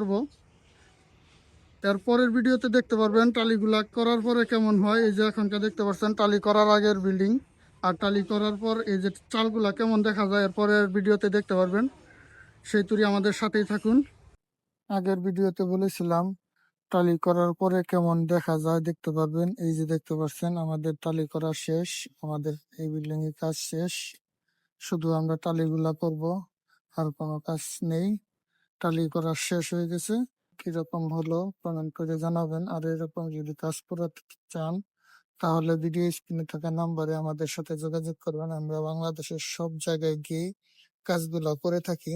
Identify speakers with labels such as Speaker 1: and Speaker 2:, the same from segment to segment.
Speaker 1: করব। এর পরের ভিডিওতে দেখতে পারবেন টালিগুলা করার পরে কেমন হয়। এই যে এখনকার দেখতে পাচ্ছেন, টালি করার আগের বিল্ডিং আর টালি করার পর এই যে চালগুলা কেমন দেখা যায় এর পরের ভিডিওতে দেখতে পারবেন। সেই তুরি আমাদের সাথেই থাকুন। আগের ভিডিওতে বলেছিলাম, টালি করার পরে কেমন দেখা যায় দেখতে পারবেন। এই যে দেখতে পাচ্ছেন, আমাদের টালি করা শেষ। আমাদের এই বিল্ডিং এর কাজ শেষ। শুধু আমরা টালিগুলা করব, আর কোনো কাজ নেই। টালি করা শেষ হয়ে গেছে। কীরকম হলো কমেন্ট করে জানাবেন। আর এরকম যদি কাজ করাতে চান, তাহলে ভিডিও স্ক্রিনে থাকা নাম্বারে আমাদের সাথে যোগাযোগ করবেন। আমরা বাংলাদেশের সব জায়গায় গিয়ে কাজগুলো করে থাকি।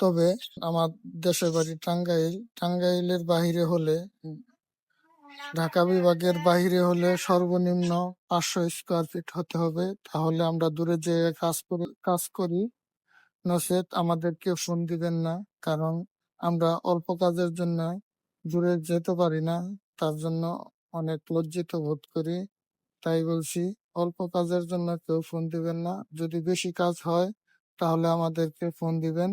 Speaker 1: তবে আমার দেশের বাড়ি টাঙ্গাইল, টাঙ্গাইলের বাহিরে হলে, ঢাকা বিভাগের বাহিরে হলে সর্বনিম্ন পাঁচশো স্কোয়ার ফিট হতে হবে। তাহলে আমরা দূরে যে কাজ করি কাজ করি। নচেত আমাদেরকে ফোন দিবেন না, কারণ আমরা অল্প কাজের জন্য দূরে যেতে পারি না, তার জন্য অনেক লজ্জিত বোধ করি। তাই বলছি, অল্প কাজের জন্য কেউ ফোন দিবেন না। যদি বেশি কাজ হয়, তাহলে আমাদেরকে ফোন দিবেন।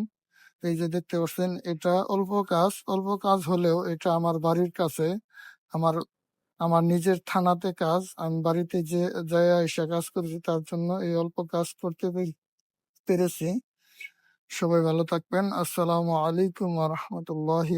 Speaker 1: এই যে দেখতে পাচ্ছেন, এটা অল্প কাজ অল্প কাজ হলেও এটা আমার বাড়ির কাছে, আমার আমার নিজের থানাতে কাজ, আমি বাড়িতে যে যাই এসে কাজ করেছি, তার জন্য এই অল্প কাজ করতে পেরে- পেরেছি। সবাই ভালো থাকবেন। আসসালামু আলাইকুম রহমতুল্লাহি